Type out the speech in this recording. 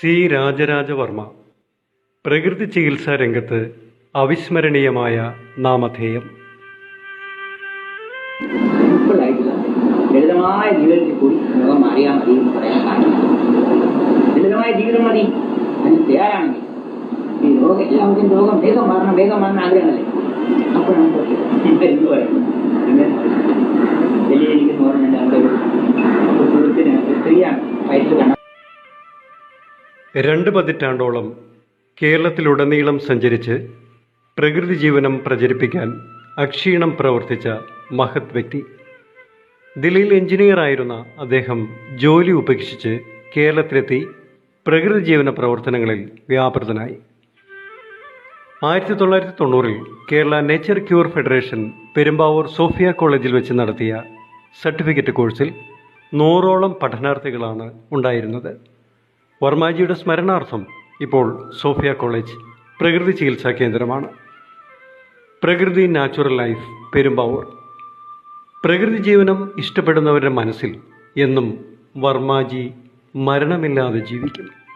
C Raja Raja Varma. പ്രകൃതി ചികിത്സാ രംഗത്ത് അവിസ്മരണീയമായ നാമധേയം. ലളിതമായ ജീവിതത്തിൽ കൂടി ലോകം അറിയാൻ മതി എന്ന് പറയാൻ കാരണം. ലളിതമായ ജീവിതം മതി. അതിന് തയ്യാറാണെങ്കിൽ ഈ ലോകം എല്ലാവർക്കും ലോകം വേഗം മാറണം വേഗം മാറണം ആഗ്രഹമല്ലേ? അപ്പോഴാണ് എന്ന് പറയുന്നത് പിന്നെ വലിയ എനിക്ക് ഓർമ്മയുണ്ട് നമ്മുടെ ഒരു സ്ത്രീയാണ് രണ്ട് പതിറ്റാണ്ടോളം കേരളത്തിലുടനീളം സഞ്ചരിച്ച് പ്രകൃതി ജീവനം പ്രചരിപ്പിക്കാൻ അക്ഷീണം പ്രവർത്തിച്ച മഹത് വ്യക്തി. ദില്ലിയിൽ എഞ്ചിനീയറായിരുന്ന അദ്ദേഹം ജോലി ഉപേക്ഷിച്ച് കേരളത്തിലെത്തി പ്രകൃതി ജീവന പ്രവർത്തനങ്ങളിൽ വ്യാപൃതനായി. ആയിരത്തി തൊള്ളായിരത്തി തൊണ്ണൂറിൽ Kerala nature cure federation Perumbavoor Sophia കോളേജിൽ വെച്ച് നടത്തിയ സർട്ടിഫിക്കറ്റ് കോഴ്സിൽ നൂറോളം പഠനാർത്ഥികളാണ് ഉണ്ടായിരുന്നത്. വർമാജിയുടെ സ്മരണാർത്ഥം ഇപ്പോൾ സോഫിയ കോളേജ് പ്രകൃതി ചികിത്സാ കേന്ദ്രമാണ്. പ്രകൃതി നാച്ചുറൽ ലൈഫ് പെരുമ്പാവൂർ. പ്രകൃതി ജീവനം ഇഷ്ടപ്പെടുന്നവരുടെ മനസ്സിൽ എന്നും വർമാജി മരണമില്ലാതെ ജീവിക്കും